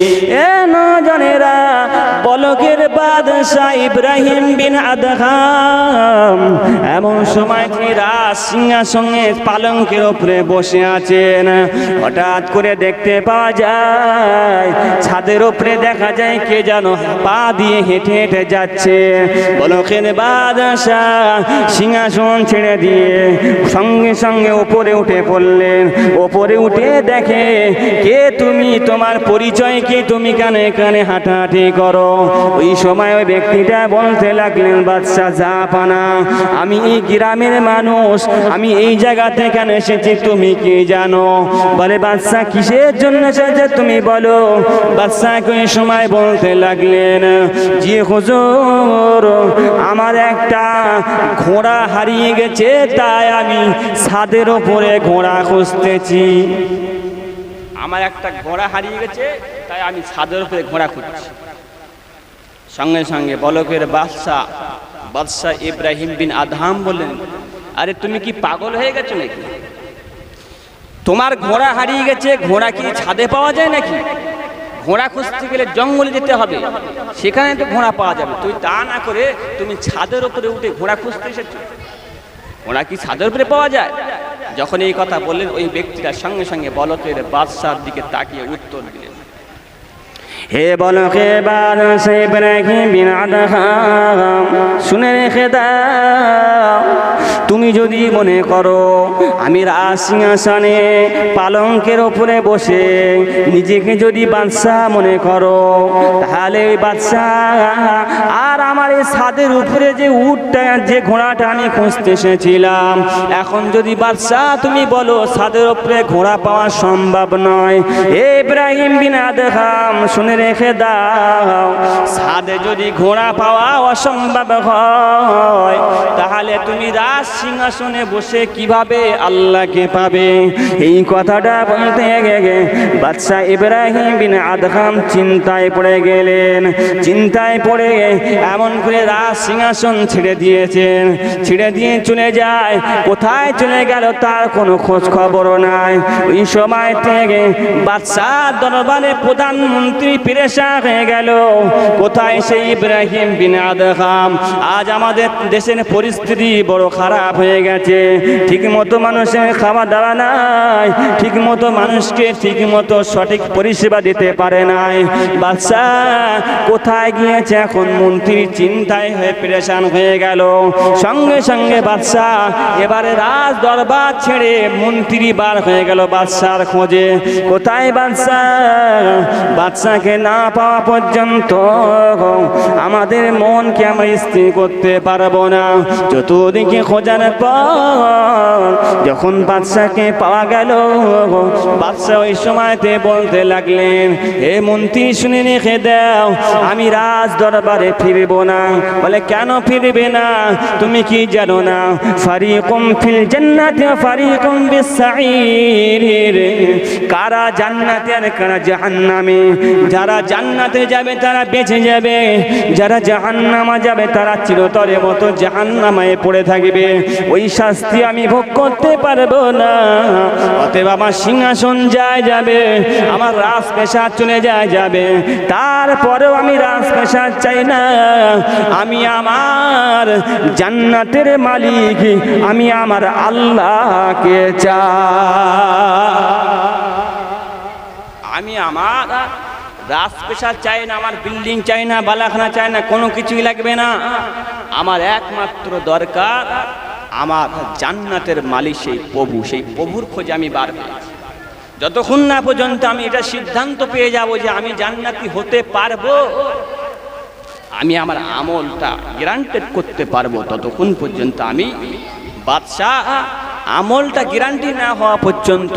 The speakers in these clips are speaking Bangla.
এ নজনেরা বলকের বাদশাহ ইব্রাহিম বিন আদহাম এমন সময় তিনি রাজ সিংহাসনে পালঙ্কের উপরে বসে আছেন। হঠাৎ করে দেখতে পাওয়া যায়, ছাদের উপরে দেখা যায় কে যেন পা দিয়ে হেঁটে হেঁটে যাচ্ছে। বলকের বাদশাহ সিংহাসন ছেড়ে দিয়ে সঙ্গে সঙ্গে ওপরে উঠে পড়লেন। ওপরে উঠে দেখে, কে তুমি? তোমার পরিচয় কি? তুমি কেন এখানে হাঁটাহাঁটি করো? ওই সময় ওই ব্যক্তিটা বলতে লাগলেন, বাদশা, যা পানা, আমি এই গ্রামের মানুষ, আমি এই জায়গা থেকে এসেছি, তুমি কি জানো? বলে, বাদশা, কিসের জন্য এসেছে তুমি বলো? বাদশাকে ওই সময় বলতে লাগলেন যে হুজুর, আমার একটা ঘোড়া হারিয়ে গেছে, তাই আমি ছাদের ওপরে ঘোড়া খুঁজতেছি। আমার একটা ঘোড়া হারিয়ে গেছে, তাই আমি ছাদের উপরে ঘোড়া খুঁজছি। সঙ্গে সঙ্গে বলকের বাদশাহ। বাদশাহ ইব্রাহিম বিন আধাম বললেন, আরে তুমি কি পাগল হয়ে গেছো নাকি? তোমার ঘোড়া হারিয়ে গেছে, ঘোড়া কি ছাদে পাওয়া যায় নাকি? ঘোড়া খুঁজতে গেলে জঙ্গলে যেতে হবে, সেখানে তো ঘোড়া পাওয়া যাবে। তুই তা না করে তুমি ছাদের উপরে উঠে ঘোড়া খুঁজতে এসেছ। ঘোড়া কি ছাদের উপরে পাওয়া যায়? যখন এই কথা বললেন, ওই ব্যক্তিটা সঙ্গে সঙ্গে বলকের বাদশার দিকে তাকিয়ে উত্তর দিলেন হে বাদশা ইব্রাহিম বিন আদহাম শুনে রেখে দাও। তুমি যদি মনে করো আমি রাজ সিংহাসনে পালঙ্কের ওপরে বসে নিজেকে যদি বাদশাহ মনে করো, তাহলে ওই বাদশাহ আর আমার এই ছাদের উপরে যে উটটা, যে ঘোড়াটা আমি খুঁজতে এসেছিলাম, এখন যদি বাদশাহ তুমি বলো ছাদের উপরে ঘোড়া পাওয়া সম্ভব নয়। এ ইব্রাহিম বিন আদহাম শুনে রেখে দাও। ছাদে যদি ঘোড়া পাওয়া অসম্ভব হয়, তাহলে তুমি রাজ সিংহাসনে বসে কীভাবে আল্লাহকে পাবে? এই কথাটা বলতে গেলে বাদশাহ ইব্রাহিম বিন আদহাম চিন্তায় পড়ে গেলেন। চিন্তায় পড়ে এমন করে রাজ সিংহাসন ছেড়ে দিয়েছেন। ছেড়ে দিয়ে চলে যায়। কোথায় চলে গেল তার কোনো খোঁজ খবরও নাই। ওই সময় থেকে বাদশাহ দরবারে প্রধানমন্ত্রী পেরেশা হয়ে গেল। কোথায় সেই ইব্রাহিম বিন আদহাম? আজ আমাদের দেশের পরিস্থিতি বড় খারাপ হয়ে গেছে। ঠিক মতো মানুষের খাওয়া দাওয়া নাই। ঠিক মতো মানুষকে ঠিক মতো সঠিক পরিষেবা দিতে পারে নাই। বাদশাহ কোথায় গিয়েছে? এখন মন্ত্রী চিন্তায় হয়ে পেরেশান হয়ে গেল। সঙ্গে সঙ্গে বাদশাহ এবারে রাজ দরবার ছেড়ে মন্ত্রী বার হয়ে গেল বাদশার খোঁজে। কোথায় বাদশাহ বাদশাকে না পাওয়া পর্যন্ত আমাদের মনকে আমরা স্থির করতে পারব না। চতুর্দিকে খোঁজার পর যখন বাদশাকে পাওয়া গেল বাদশাহ ওই সময়তে বলতে লাগলেন, হে মন্ত্রী, শুনে রেখে দাও, আমি রাজ দরবারে ফিরব না। বলে, কেন ফিরবে না? তুমি কি জানো না? ফারিকুম ফিল জান্নাতে ফারিকুম বিসাইর কারা জান্নাতে আর কারা জাহান্নামে? যারা জান্নাতে যাবে, তারা বেঁচে যাবে। যারা জাহান্নামা যাবে, তারা চিরতরে মতো জাহান্নামায় পড়ে থাকবে। ওই শাস্তি আমি ভোগ করতে পারব না। অতএব আমার সিংহাসন যায় যাবে, আমার রাজ পেশা চলে যায় যাবে। তারপরেও আমি রাজ পেশা চাই না। আমি আমার জান্নাতের মালিক, আমি আমার আল্লাহকে চাই। আমি আমার রাজ পেশা চাই না, আমার বিল্ডিং চাই না, বালাখানা চাই না, কোনো কিছুই লাগবে না। আমার একমাত্র দরকার, আমার জান্নাতের মালিক সেই প্রভু, সেই প্রভুর খোঁজে আমি বার যতক্ষণ না পর্যন্ত আমি এটা সিদ্ধান্ত পেয়ে যাব যে আমি জান্নাতি হতে পারব, আমি আমার আমলটা গ্যারান্টেড করতে পারব, ততক্ষণ পর্যন্ত আমি বাদশাহ, আমলটা গ্যারান্টি না হওয়া পর্যন্ত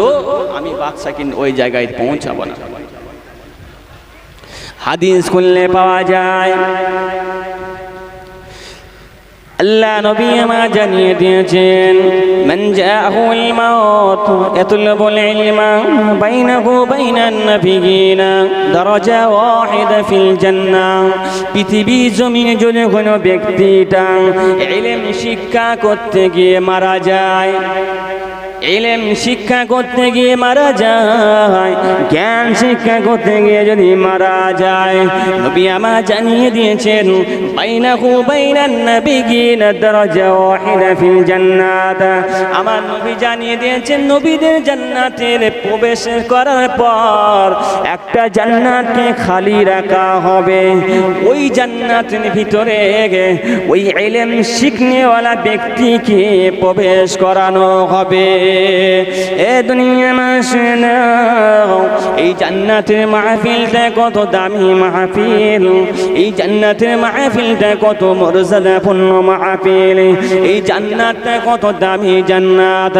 আমি বাদশাহ কিন্তু ওই জায়গায় পৌঁছাবো না। হাদিস খুললে পাওয়া যায়। আল্লাহ নবী আমা জানিয়ে দিয়েছেন, মান জাআহুল মাউত ইয়াতলুবুল ইলমা, বাইনাহু বাইনান নাবিয়িনা দারাজা ওয়াহিদা ফিল জান্নাহ পৃথিবী জমিনে যদি কোনো ব্যক্তিটা ইলম শিক্ষা করতে গিয়ে মারা যায় এলেম শিক্ষা করতে গিয়ে মারা যায়, জ্ঞান শিক্ষা করতে গিয়ে যদি মারা যায়, নবী আমার জানিয়ে দিয়েছেন, বাইনাহু বাইনান নাবিয়িন দারাজা ওয়াহিদা ফিল জান্নাত। আমার নবী জানিয়ে দিয়েছেন, নবীদের জান্নাতের প্রবেশ করার পর একটা জান্নাতকে খালি রাখা হবে। ওই জান্নাতের ভিতরে ওই এলেম শিখনেওয়ালা ব্যক্তিকে প্রবেশ করানো হবে। এ দুনিয়া মাসেন এই জান্নাতের মাহফিলটা কত দামি মাহফিল। এই জান্নাতের মাহফিলটা কত মর্যাদাপূর্ণ মাহফিল। এই জান্নাতটা কত দামি জান্নাত।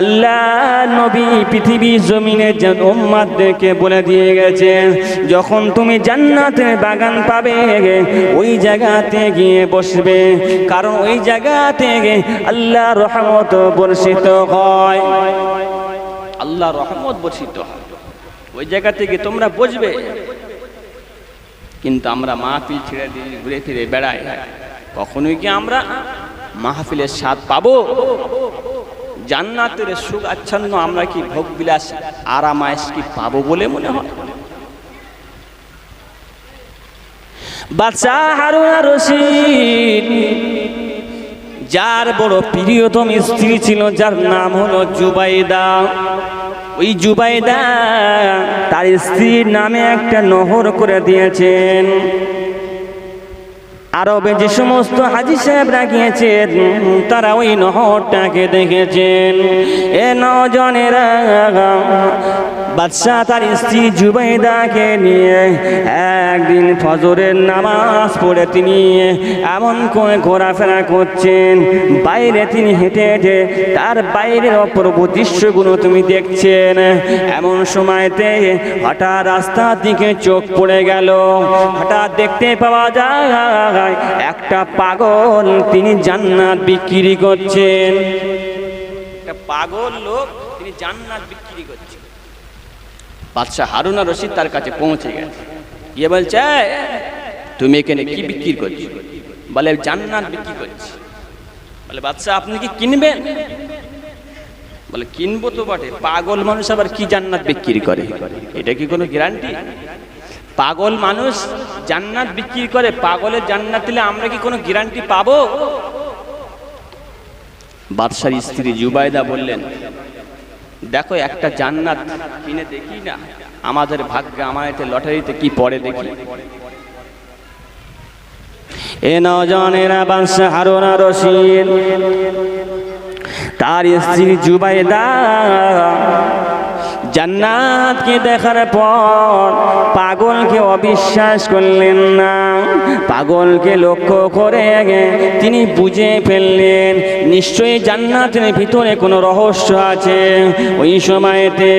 আল্লাহ নবী পৃথিবী জমিনে উম্মাদদেরকে বলে দিয়ে গেছে, যখন তুমি জান্নাতের বাগান পাবে, ওই জায়গাতে গিয়ে বসবে। কারণ ওই জায়গাতে আল্লাহ রহমত বর্ষিত হয়। আল্লাহ রহমত বর্ষিত হয়। ওই জায়গা থেকে তোমরা বুঝবে কিন্তু আমরা মাহফিল ছেড়ে দিয়ে ঘুরে ফিরে বেড়াই। কখনোই কি আমরা মাহফিলের স্বাদ পাবো? জান্নাতের সুখ আচ্ছন্ন আমরা কি ভোগ বিলাস আরামায়েশ কি পাবো বলে মনে হয়? বাদশাহ হারুনা রশিদ যার বড় প্রিয়তম স্ত্রী ছিল, যার নাম হলো জুবাইদা। ওই জুবাইদা তার স্ত্রীর নামে একটা নহর করে দিয়েছেন। আরবে যে সমস্ত হাজি সাহেবরা গিয়েছেন, তারা ওই নহরটাকে দেখেছেন। এ নজনেরা বাদশাহ তার স্ত্রী জুবাইদাকে নিয়ে একদিন ফজরের নামাজ পড়ে তিনি এমন করে ঘোরাফেরা করছেন, বাইরে তিনি হেঁটে হেঁটে তার বাইরের অপূর্ব দৃশ্যগুলো তুমি দেখছেন। এমন সময়তে হঠাৎ রাস্তার দিকে চোখ পড়ে গেল। হঠাৎ দেখতে পাওয়া যায় একটা পাগল তিনি জান্নাত বিক্রি করছেন। একটা পাগল লোক তিনি জান্নাত বিক্রি করছেন বাদশাহ হারুনা রশিদ তার কাছে পৌঁছে গেছে। গিয়ে বলছে তুমি এখানে কি বিক্রি করছ? বলে, জান্নাত বিক্রি করছি। বলে, বাদশাহ, আপনি কি কিনবেন? বলে, কিনবো তো বটে, পাগল মানুষ আবার কি জান্নাত বিক্রি করে? এটা কি কোনো গ্যারান্টি পাগল মানুষ জান্নাত বিক্রি করে, পাগলের জান্নাত দিলে আমরা কি কোনো গ্যারান্টি পাবো? বাদশার স্ত্রী জুবাইদা বললেন, দেখো, একটা জান্নাত কিনে দেখি না, আমাদের ভাগ্যে, আমার এতে লটারিতে কি পড়ে দেখি? এ নজনেরা বাংশ হারুনা রশিদ, তার স্ত্রী জুবাইদা জান্নাতকে দেখার পর পাগলকে অবিশ্বাস করলেন না। পাগলকে লক্ষ্য করে তিনি বুঝে ফেললেন, নিশ্চয়ই জান্নাতের ভিতরে কোনো রহস্য আছে। ওই সময়তে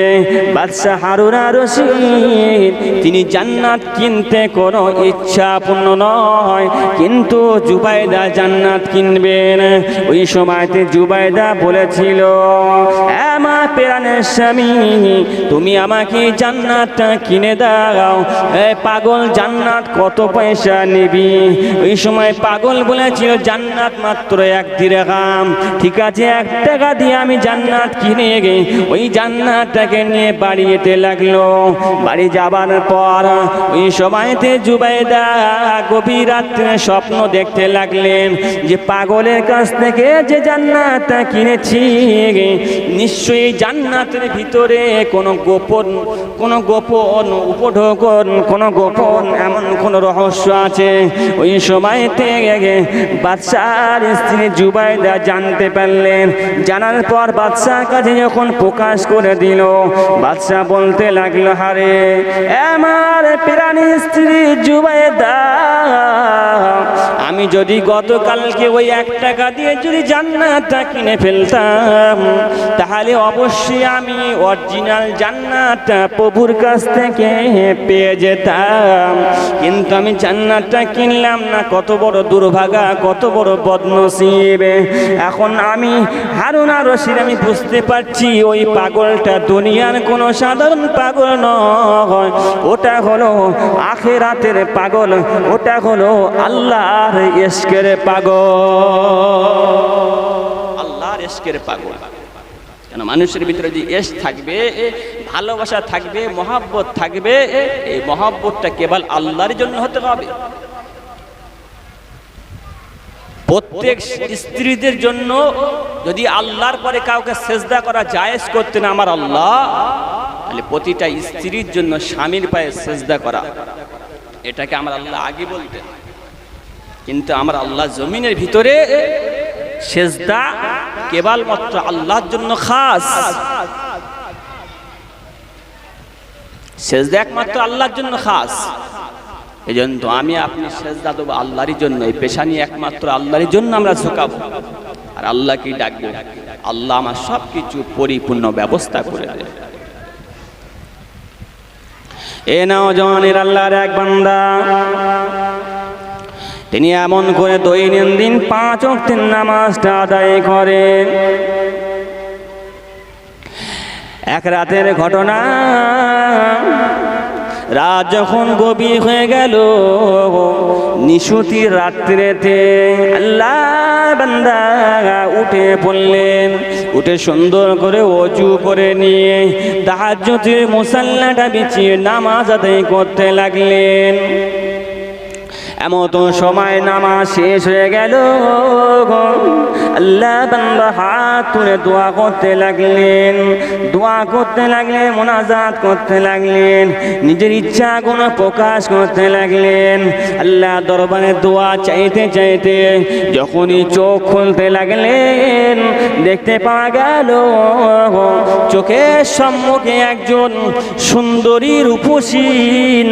বাদশাহ হারুনা রশিদ, তিনি জান্নাত কিনতে কোনো ইচ্ছা পূর্ণ নয়, কিন্তু জুবাইদা জান্নাত কিনবেন। ওই সময়তে জুবাইদা বলেছিল আমার প্রাণের স্বামী তুমি আমাকে জান্নাতটা কিনে দাও। পাগল জান্নাত কত পয়সা নিবি? ওই সময় পাগল বলেছিল, জান্নাত মাত্র এক দিরহাম ঠিক আছে, এক টাকা দিয়ে আমি জান্নাত কিনে গে। ওই জান্নাতটাকে নিয়ে বাড়ি যেতে লাগল। বাড়ি যাবার পর ওই সময়তে জুবাইদা গভীর রাত্রে স্বপ্ন দেখতে লাগলেন যে পাগলের কাছ থেকে যে জান্নাতটা কিনেছি নিশ্চয়ই জান্নাতের ভিতরে কোনো গোপন কোনো গোপন উপঢোকন, কোনো গোপন এমন কোনো রহস্য আছে? ওই সময়তে বাদশার স্ত্রী জুবাইদা জানতে পারলেন। জানার পর বাদশার কাছে যখন প্রকাশ করে দিল বাদশাহ বলতে লাগল, হারে, আমার প্রাণী স্ত্রী জুবাইদা আমি যদি গতকালকে ওই এক টাকা দিয়ে যদি জান্নাতটা কিনে ফেলতাম, তাহলে অবশ্যই আমি অরিজিনাল জান্নাতটা প্রভুর কাছ থেকে পেয়ে যেতাম। কিন্তু আমি জান্নাতটা কিনলাম না, কত বড় দুর্ভাগা, কত বড় বদনসিব। এখন আমি হারুনা রশিদ, আমি বুঝতে পারছি ওই পাগলটা দুনিয়ার কোনো সাধারণ পাগল নয়। ওটা হলো আখেরাতের পাগল, ওটা হলো আল্লাহর পাগল। আল্লাহর পাগল। কেন মানুষের ভিতরে যে এস থাকবে, ভালোবাসা থাকবে, মহাব্বত থাকবে, এই মহাব্বতটা কেবল আল্লাহর জন্য হতে হবে। প্রত্যেক স্ত্রীদের জন্য যদি আল্লাহর পরে কাউকে সেজদা করা জায়েজ করতেন আমার আল্লাহ, তাহলে প্রতিটা স্ত্রীর জন্য স্বামীর পায়ে সেজদা করা। এটাকে আমার আল্লাহ আগে বলতেন। কিন্তু আমার আল্লাহ জমিনের ভিতরে সেজদা কেবলমাত্র আল্লাহর জন্য খাস। সেজদা একমাত্র আল্লাহর জন্য খাস। এই জন্য তো আমি আপনি সেজদা দেবো আল্লাহরই জন্য, এই পেশানি একমাত্র আল্লাহরই জন্য আমরা ঝুঁকাবো। আর আল্লাহকে ডাকবো? আল্লাহ আমার সব কিছু পরিপূর্ণ ব্যবস্থা করে দেবে। এ নাও জওয়ানের আল্লাহর এক বান্দা। তিনি এমন করে দৈনন্দিন পাঁচ অক্তির নামাজটা আদায় করেন। এক রাতের ঘটনা, রাত যখন গভীর হয়ে গেল, নিশুতির রাত্রিতে আল্লাহ বান্দা উঠে পড়লেন। উঠে সুন্দর করে অজু করে নিয়ে তাহাজ্জুদের মুসাল্লাটা বিছিয়ে নামাজ আদায় করতে লাগলেন। এমত সময় নামাজ শেষ হয়ে গেল আল্লাহ বান্দা হাত তুলে দোয়া করতে লাগলেন, দোয়া করতে লাগলেন, মোনাজাত করতে লাগলেন, নিজের ইচ্ছা কোনো প্রকাশ করতে লাগলেন। আল্লাহ দরবারে দোয়া চাইতে চাইতে যখনই চোখ খুলতে লাগলেন, দেখতে পাওয়া গেল চোখের সম্মুখে একজন সুন্দরী রূপসী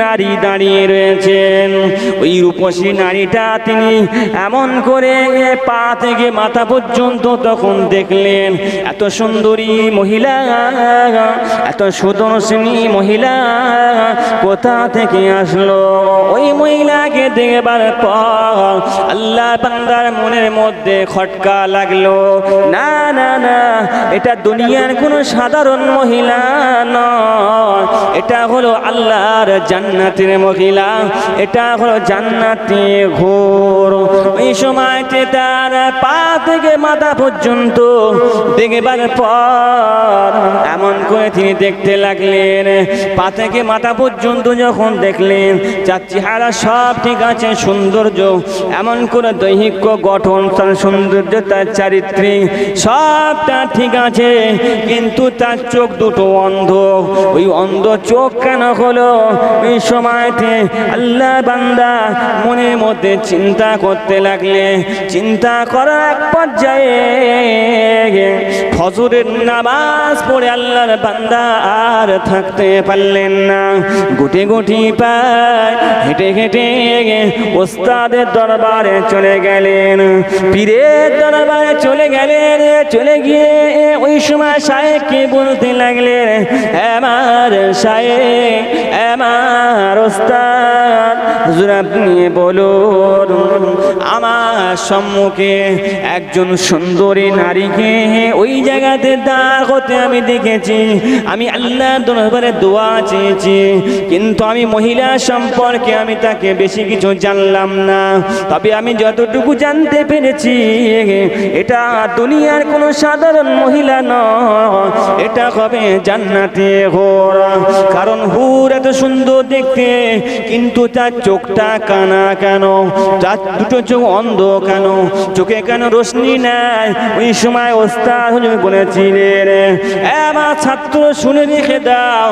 নারী দাঁড়িয়ে রয়েছেন। ওই রূপসী নারীটা তিনি এমন করে পা থেকে মাথা পর্যন্ত তখন দেখলেন, এত সুন্দরী মহিলা, এত সুদর্শনী মহিলা কোথা থেকে আসলো? ওই মহিলাকে দেখবার পর আল্লাহ বান্দার মনের মধ্যে খটকা লাগল, না না না, এটা দুনিয়ার কোনো সাধারণ মহিলা নয়, এটা হলো আল্লাহর জান্নাতের মহিলা, এটা হলো জান্নাতি ঘোর। ওই সময়তে তার পা থেকে মাথা পর্যন্ত দেখবার পর এমন করে তিনি দেখতে লাগলেন। পা থেকে মাথা পর্যন্ত যখন দেখলেন যার চেহারা সব ঠিক আছে, সৌন্দর্য। এমন করে দৈহিক গঠন, তার সৌন্দর্য, তার চারিত্রিক সবটা ঠিক আছে। কিন্তু তার চোখ দুটো অন্ধ। ওই অন্ধ চোখ কেন হলো? ওই সময়তে আল্লাহ বান্দা মনের মধ্যে চিন্তা করতে লাগলে, চিন্তা করার এক পর্যায়ে ফজরের নামাজ পড়ে আল্লাহর বান্দা আর থাকতে পারলেন না। গুটি গুটি পায় হেঁটে হেঁটে ওস্তাদের দরবারে চলে গেলেন। পীরের দরবারে চলে গেলেন, চলে গিয়ে ওই সময় সাহেবকে বলতে লাগলেন? আমার সাহেব আমার ওস্তাদ, হুজুর আপনি বলুন আমার সম্মুখে একজন সুন্দরী নারীকে ওই জায়গাতে দাঁড় হতে আমি দেখেছি। আমি আল্লাহ দরবারে দোয়া চেয়েছি, কিন্তু আমি মহিলা সম্পর্কে আমি তাকে বেশি কিছু জানলাম না। তবে আমি যতটুকু জানতে পেরেছি, এটা দুনিয়ার কোনো সাধারণ মহিলা নয়, এটা হবে জান্নাতে হোর কারণ হুর এত সুন্দর দেখতে, কিন্তু তার চোখটা কানা কেন? তার দুটো চোখ অন্ধ কেন? চোখে কেন রোশনি নাই? ওই সময় ওস্তাদ হুজুর বলেছিলেন আমার ছাত্র শুনে রেখে দাও,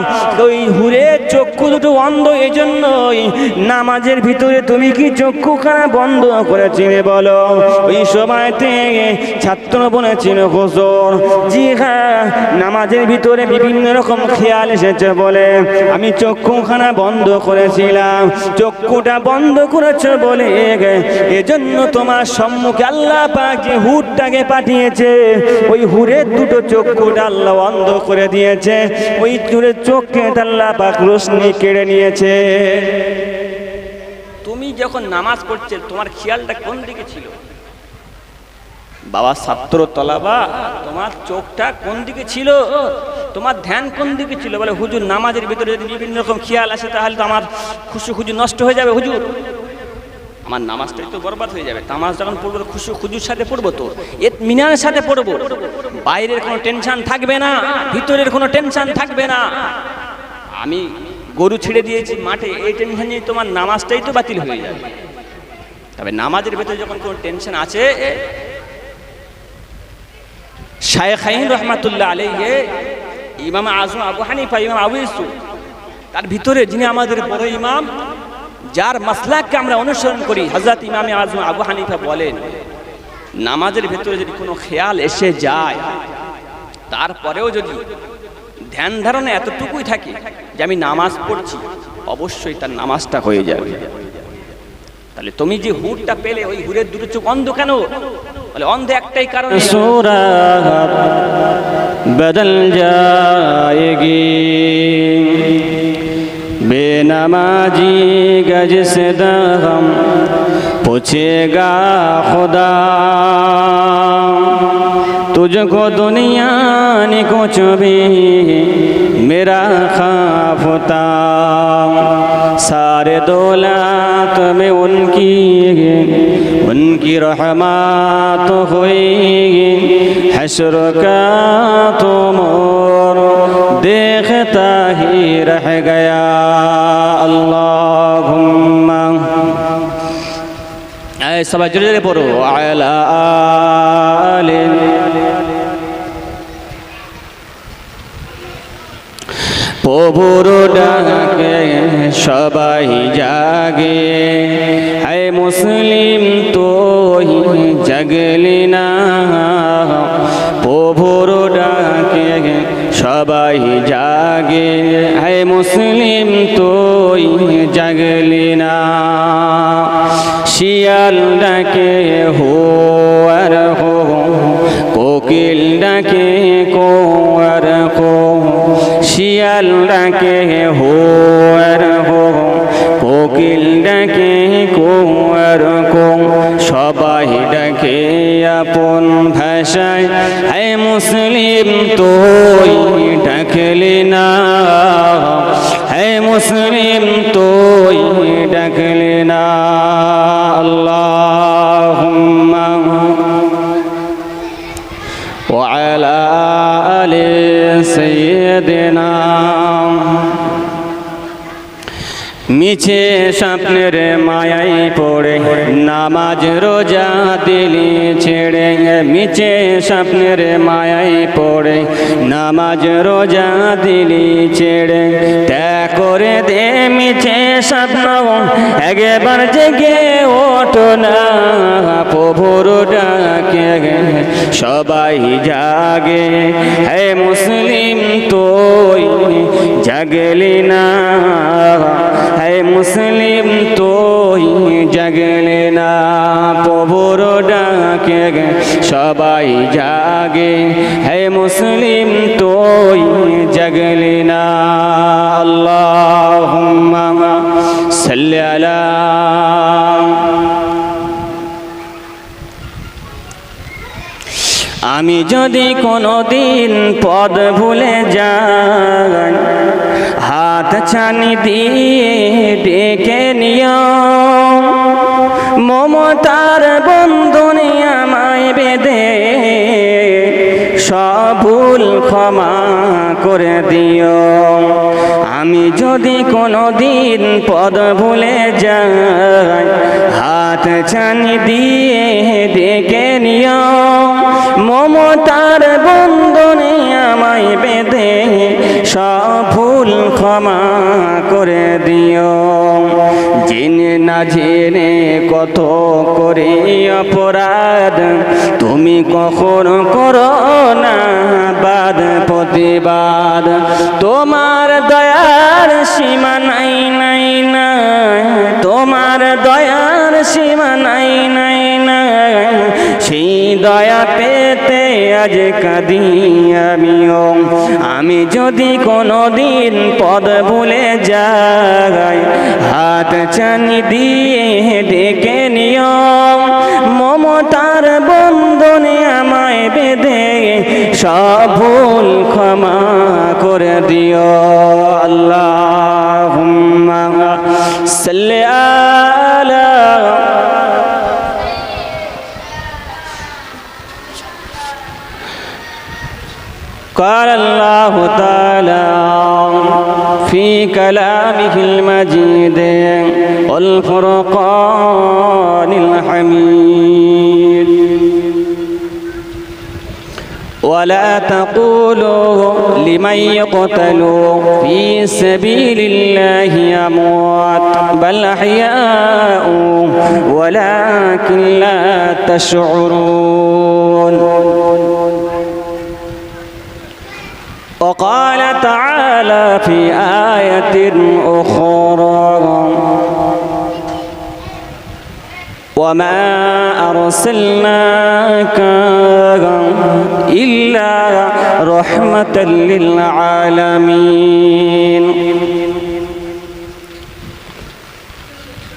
ওই হুরের চক্ষু দুটো অন্ধ এই জন্যই নামাজের ভিতরে তুমি কি চক্ষু চক্ষুখানা বন্ধ করেছিলে বলো? ওই সময়তে ছাত্র বলেছিল, হুজুর, জি হ্যাঁ নামাজের ভিতরে বিভিন্ন রকম খেয়াল এসেছে বলে। আমি চক্ষুখানা বন্ধ করেছিলাম। চক্ষুটা বন্ধ করেছ বলে এজন্য তোমার সম্মুখে আল্লাহ পাক যে হুরটাকে পাঠিয়েছে ওই হুরের দুটো চক্ষুটা আল্লাহ বন্ধ করে দিয়েছে ওই চুরের চোখকে আল্লাহ পাক রোশনি কেড়ে নিয়েছে। তুমি যখন নামাজ পড়ছে তোমার খেয়ালটা কোন দিকে ছিল? বাবা ছাত্র তলাবা। তোমার চোখটা কোন দিকে ছিল? তোমার ধ্যান কোন দিকে ছিল? বলে হুজুর নামাজের ভিতরে যদি বিভিন্ন রকম খেয়াল আসে তাহলে তো আমার খুশি খুশি নষ্ট হয়ে যাবে হুজুর। আমার নামাজটাই তো বরবাদ হয়ে যাবে। নামাজ যখন পড়ব, খুশি খুজুর সাথে পড়ব তো। এ মিনারের সাথে পড়ব। বাইরের কোনো টেনশন থাকবে না, ভিতরের কোনো টেনশন থাকবে না। আমি গরু ছেড়ে দিয়েছি মাঠে, এই টেনশন নিয়ে তোমার নামাজটাই তো বাতিল হয়ে যাবে। তবে নামাজের ভেতরে যখন কোনো টেনশন আছে, শায়েখাইন রহমাতুল্লাহ আলাইহে, ইমাম আজম আবু হানিফা, ইমাম আবু ইউসুফ, তার ভিতরে যিনি আমাদের বড় ইমাম যার মাসলাককে আমরা অনুসরণ করি হজরত ইমামে আজম আবু হানিফা বলেন, নামাজের ভেতরে যদি কোনো খেয়াল এসে যায়, তারপরেও যদি ধ্যান ধারণা এতটুকুই থাকে যে আমি নামাজ পড়ছি, অবশ্যই তার নামাজটা হয়ে যাবে। তাহলে তুমি যে হুরটা পেলে, ওই হুরের দুটো চোখ অন্ধ কেন? বলে অন্ধ একটাই কারণ সোরা বদল যায় बेनमाजी गज से दम पूछेगा खुदा तुझको दुनिया ने कुछ भी मेरा खाफता सारे दौलत में उनकी उनकी रहमत हुई हसर का तुमर देखता ही रह गया সবাই জোরে জোরে পড়ো। আলা প্রভুর ডাকে সবাই জাগে। হে মুসলিম তো জাগলি না। প্রভুর ডাকে সবাই জাগে। হে মুসলিম তো জাগলি না। শিয়াল ডাকে, হো, আর হো। কোকিল ডাকে, কো, আর কো শিয়াল ডাকে, হো, আর হো। কোকিল ডাকে, কো, আর কো সবাই ডাকে আপন ভাষায়, হে মুসলিম, তুই ডাকলি না। হে মুসলিম, তুই ডাকলি দেনা মিছে স্বপ্নের মায়াই পড়ে, নামাজ রোজা দিলি ছেড়ে মিছে স্বপ্নের মায়াই পড়ে, নামাজ রোজা দিলি ছেড়ে ত্যাগ করে দে মিছে স্বপ্ন। একবার জেগে ওঠো না, প্রভুর ডাকে সবাই জাগে, হে মুসলিম তুই জাগলি না, হে মুসলিম তুই জাগলে না, প্রভুর ডাকে সবাই জাগে। হে মুসলিম তুই জাগলে না, আল্লাহুম্মা সাল্লি আলা আমি যদি কোনো দিন পদ ভুলে যাই হাত ছানি দিয়ে ডেকে নিও। মমতার বন্ধনে আমায় বেঁধে সব ভুল ক্ষমা করে দিও। আমি যদি কোনো দিন পদ ভুলে যাই, হাত ছানি দিয়ে ডেকে নিও। মমতার বন্ধনে আমায় বেঁধে সব ক্ষমা করে দিও। জেনে না জেনে কত করে অপরাধ, তুমি কখন করো না বাদ প্রতিবাদ। তোমার দয়ার সীমা নাই নাই না তোমার দয়ার সীমা নাই নাই না সেই দয়া পেতে আজ কাঁদি আমিও আমি যদি কোনো দিন পদ ভুলে যাই, হাত চানি দিয়ে ডেকে নিও। মমতার বন্ধনে আমায় বেঁধে, সব ভুল ক্ষমা করে দিও। والفرقان الحميد. ولا تقولوا لمن يقتل في سبيل الله أموات بل أحياء ولكن لا تشعرون. وقال تعالى في آية أخرى وما أرسلناك إلا رحمة للعالمين.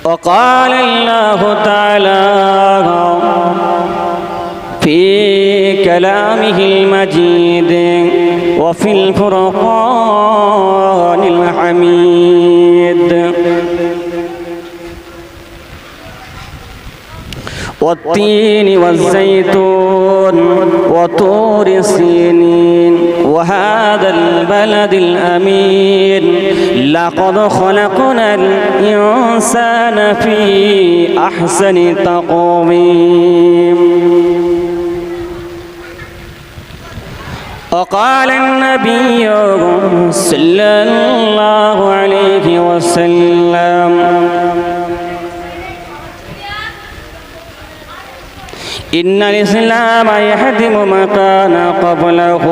وقال الله تعالى في كلامه المجيد وفي الفرقان الحميد. والتين والزيتون وطور سينين وهذا البلد الأمين. لقد خلقنا الإنسان في أحسن تقويم. وقال النبي صلى الله عليه وسلم إن الإسلام يهدم ما كان قبله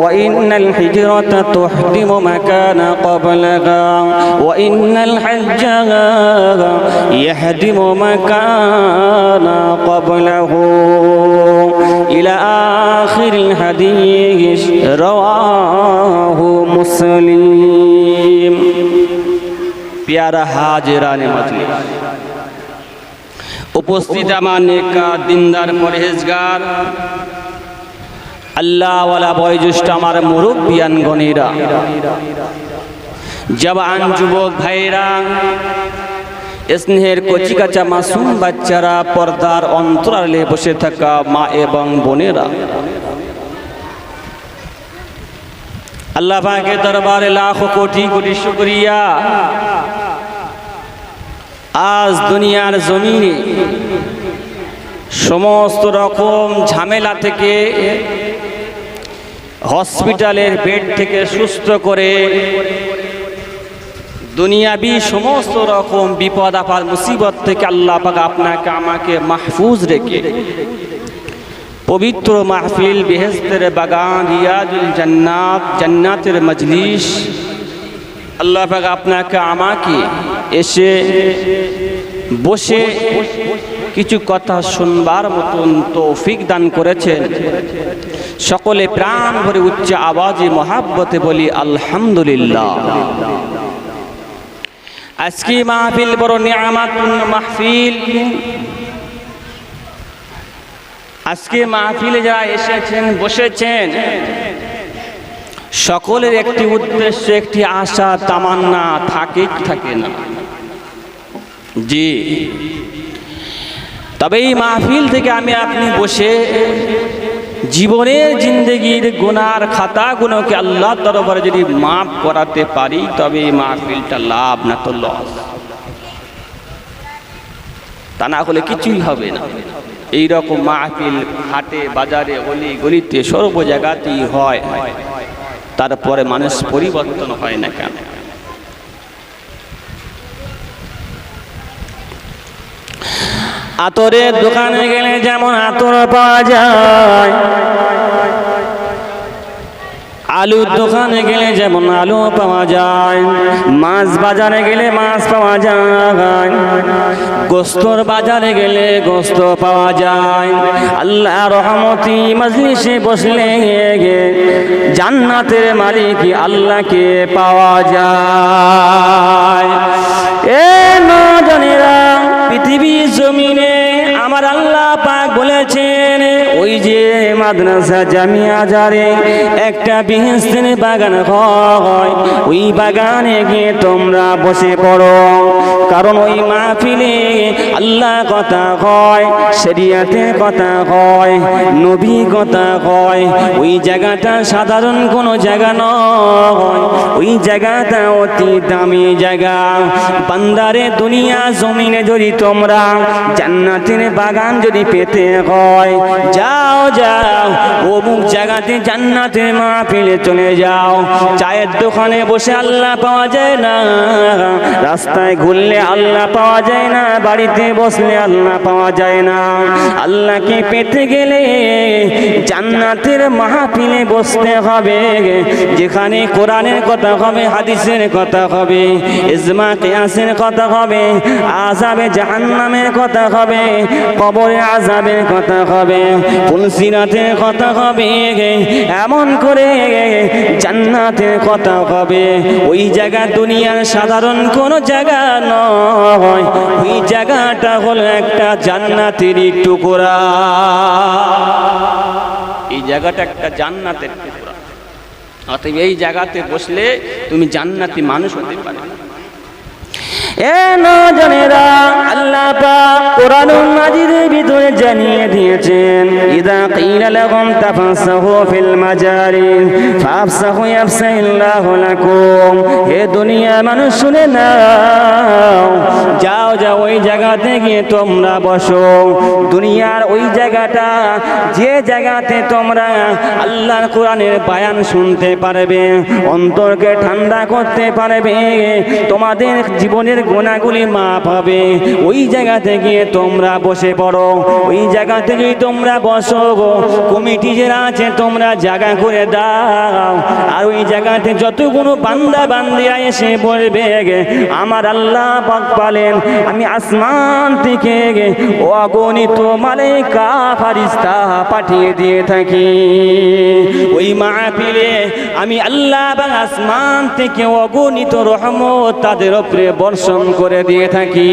وإن الحجرة تهدم ما كان قبلها وإن الحج يهدم ما كان قبله. إلى آخر الحديث رواه مسلم. بيار حاجران مجلس উপস্থিত আমার নেকা দিনদার, পরহেজগার। আল্লাহওয়ালা বয়োজ্যেষ্ঠ আমার মুরব্বিয়ান গণেরা, জবান যুবক ভাইরা, স্নেহের কচিকাচা মাসুম বাচ্চারা, পর্দার অন্তরালে বসে থাকা মা এবং বোনেরা। আল্লাহ পাকের দরবারে লাখো কোটি কোটি শুকরিয়া। আজ দুনিয়ার জমিনে সমস্ত রকম ঝামেলা থেকে হসপিটালের বেড থেকে সুস্থ করে দুনিয়াবি সমস্ত রকম বিপদ আপার মুসিবত থেকে আল্লাহ পাক আপনাকে, আমাকে মাহফুজ রেখে পবিত্র মাহফিল বেহেস্তের বাগান, রিয়াজুল জান্নাত, জান্নাতের মজলিস, আল্লাহ পাক আপনাকে, আমাকে এসে বসে কিছু কথা শুনবার মতন তৌফিক দান করেছেন। সকলে প্রাণ ভরে উচ্চ আওয়াজে মহাব্বতে বলি, আলহামদুলিল্লাহ। আজকে মাহফিল বড় নিয়ামাতুন মাহফিল। আজকে মাহফিলে যারা এসেছেন, বসেছেন, সকলের একটি উদ্দেশ্য, একটি আশা, তামান্না থাকে থাকে না? জি। তবে এই মাহফিল থেকে আমি আপনি বসে জীবনের জিন্দগির গুনার খাতাগুলোকে আল্লাহ দরবারে যদি মাফ করাতে পারি, তবে এই মাহফিলটা লাভ না তো লস। তা না হলে কিছুই হবে না। এই রকম মাহফিল হাটে, বাজারে গলি গলিতে সর্ব জায়গাতেই হয়। তারপরে মানুষ পরিবর্তন হয় না কেন? আতরের দোকানে গেলে যেমন আতর পাওয়া যায়। আলুর দোকানে গেলে যেমন আলু পাওয়া যায়। মাছ বাজারে গেলে মাছ পাওয়া যায়। গোস্তর বাজারে গেলে গোস্ত পাওয়া যায়। আল্লাহ রহমতি মজলিসে বসলে জান্নাতের মালিক আল্লাহকে পাওয়া যায়। এ মাদ্রাসা জামিয়া যারে, একটা বিহিস্তের বাগান হয়। ওই বাগানে গিয়ে তোমরা বসে পড়ো। কারণ ওই মাহফিলে আল্লাহ কথা হয় শরিয়াতে কথা হয় নবী কথা হয় ওই জায়গাটা সাধারণ কোনো জায়গা নয়। ওই জায়গাটা অতি দামি জায়গা। বান্দারে দুনিয়া জমিনে যদি তোমরা জান্নাতের বাগান যদি পেতে হয়, যাও যাও। অমুক জায়গাতে জান্নাতে মা পিলে চলে যাও। চায়ের দোকানে বসে আল্লাহ পাওয়া যায় না, রাস্তায় ঘুরলে আল্লাহ পাওয়া যায় না, বাড়িতে বসলে আল্লাহ পাওয়া যায় না। আল্লাহকে পেতে গেলে জান্নাতের মাহফিলে বসতে হবে। যেখানে কোরআনের কথা হবে, হাদিসের কথা হবে, ইজমা কিয়াসের কথা হবে আজাবে জাহান্নামের কথা হবে, কবরে আজাবের কথা হবে, ফুলসিরাতের কথা হবে, এমন করে জান্নাতের কথা হবে। ওই জায়গা দুনিয়ার সাধারণ কোনো জায়গা নয়, ওই জায়গাটা হলো একটা জান্নাতের টুকরা। এই জায়গাটা একটা জান্নাতের টুকরা অতএব এই জায়গাতে বসলে তুমি জান্নাতি মানুষ হতে পারবে। এ আল্লাহ জানিয়ে দিয়েছেন হে মানুষ নাও, যাও যাও ওই জায়গাতে গিয়ে তোমরা বসো। দুনিয়ার ওই জায়গাটা, যে জায়গাতে তোমরা আল্লাহর কোরআনের বায়ান শুনতে পারবে, অন্তরকে ঠান্ডা করতে পারবে, তোমাদের জীবনের গোনাগুলি মাপ হবে। ওই জায়গা থেকে তোমরা বসে পড়ো। ওই জায়গা যদি তোমরা বসো গো। কমিটি যারা আছে, তোমরা জায়গা করে দাও। আর ওই জায়গাতে যতগুলো বান্দা বান্দিয়া এসে গে, আমার আল্লাহ পাক পালেন আমি আসমান থেকে গে অগণিত মালাইকা ফারিস্তা পাঠিয়ে দিয়ে থাকি। ওই মা মাহফিলে আমি আল্লাহ বা আসমান থেকে অগণিত রহমত তাদের উপরে বর্ষণ করে দিয়ে থাকি